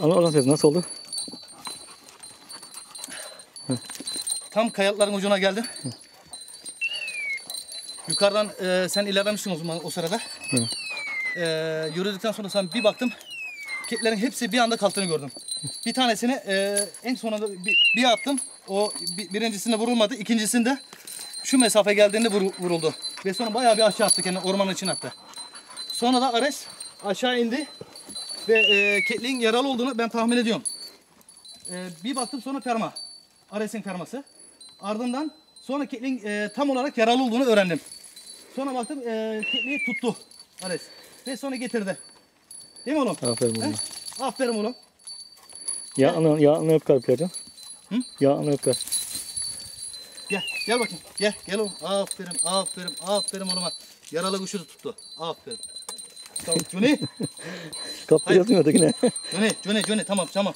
Anlat söyle nasıl oldu? Tam kayalıkların ucuna geldim. Yukarıdan e, sen ilerlemişsin o zaman o sırada. E, yürüdükten sonra sen bir baktım. Ketlerin hepsi bir anda kalktığını gördüm. Bir tanesini e, en sonunda bir, bir attım. O bir, birincisinde vurulmadı. İkincisinde şu mesafe geldiğinde vuru- vuruldu. Ve sonra bayağı bir aşağı attı kendini ormanın içine attı. Sonra da Ares aşağı indi. Ve e, Ketliğin yaralı olduğunu ben tahmin ediyorum. Ee, bir baktım sonra ferma. Ares'in ferması. Ardından sonra Ketling e, tam olarak yaralı olduğunu öğrendim. Sonra baktım e, Ketling'i tuttu Ares. Ve sonra getirdi. Değil mi oğlum? Aferin oğlum. He? Aferin oğlum. Yağını, yağını öp kalplerden. Hı? Yağını öp kalp. Gel, gel bakayım. Gel, gel oğlum. Aferin, aferin, aferin oğluma. Yaralı kuşu tuttu. Aferin. Tamam, Johnny. Kapta Hayır. yazmıyor ötekine. Johnny, Johnny, Johnny. Tamam, tamam.